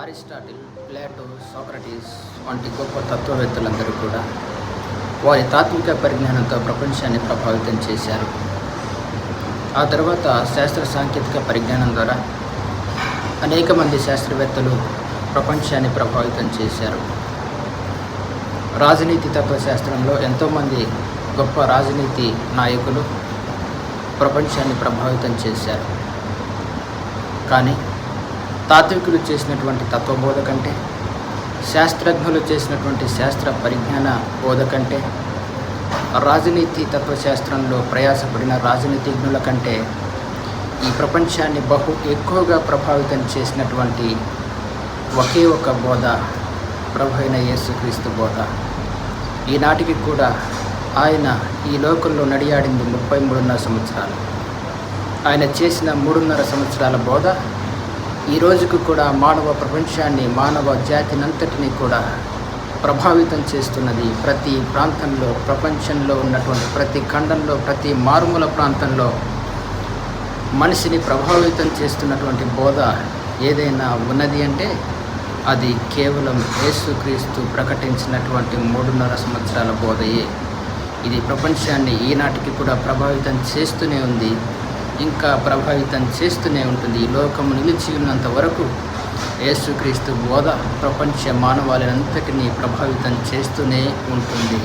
Aristotle Plato Socrates వంటి గొప్ప తత్వవేత్తలందరూ కూడా వారి తాత్విక పరిజ్ఞానంతో ప్రపంచాన్ని ప్రభావితం చేశారు. ఆ తర్వాత శాస్త్ర సాంకేతిక పరిజ్ఞానం ద్వారా అనేక మంది శాస్త్రవేత్తలు ప్రపంచాన్ని ప్రభావితం చేశారు. రాజనీతి తత్వశాస్త్రంలో ఎంతోమంది గొప్ప రాజనీతి నాయకులు ప్రపంచాన్ని ప్రభావితం చేశారు. కానీ తాత్వికులు చేసినటువంటి తత్వబోధ కంటే శాస్త్రజ్ఞులు చేసినటువంటి శాస్త్ర పరిజ్ఞాన బోధ కంటే రాజనీతి తత్వశాస్త్రంలో ప్రయాసపడిన రాజనీతిజ్ఞుల కంటే ఈ ప్రపంచాన్ని బహు ఎక్కువగా ప్రభావితం చేసినటువంటి ఒకే ఒక బోధ ప్రభు అయిన యేసుక్రీస్తు బోధ. ఈనాటికి కూడా ఆయన ఈ లోకంలో నడియాడింది ముప్పై మూడున్నర సంవత్సరాలు. ఆయన చేసిన మూడున్నర సంవత్సరాల బోధ ఈ రోజుకు కూడా మానవ ప్రపంచాన్ని మానవ జాతినంతటిని కూడా ప్రభావితం చేస్తున్నది. ప్రతి ప్రాంతంలో ప్రపంచంలో ఉన్నటువంటి ప్రతి ఖండంలో ప్రతి మారుమూల ప్రాంతంలో మనిషిని ప్రభావితం చేస్తున్నటువంటి బోధ ఏదైనా ఉన్నది అంటే అది కేవలం యేసుక్రీస్తు ప్రకటించినటువంటి మూడున్నర సంవత్సరాల బోధయే. ఇది ప్రపంచాన్ని ఈనాటికి కూడా ప్రభావితం చేస్తూనే ఉంది. ఇంకా ప్రభావితం చేస్తూనే ఉంటుంది. ఈ లోకము నిలిచి ఉన్నంత వరకు యేసుక్రీస్తు బోధ ప్రపంచ మానవాళినంతటినీ ప్రభావితం చేస్తూనే ఉంటుంది.